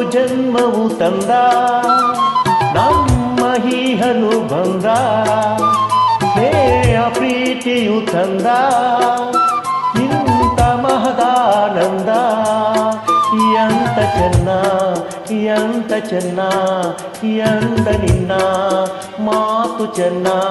ಮರು ಜನ್ಮವು ತಂದ ನಮ್ಮ ಹೀಹನು ಬಂದ ಸ್ನೇಹ ಪ್ರೀತಿಯು ತಂದ ಇಂಥ ಮಹದಾನಂದ ఎంత చెన్న ఎంత చెన్న ఎంత నిన్న మాతు చెన్నా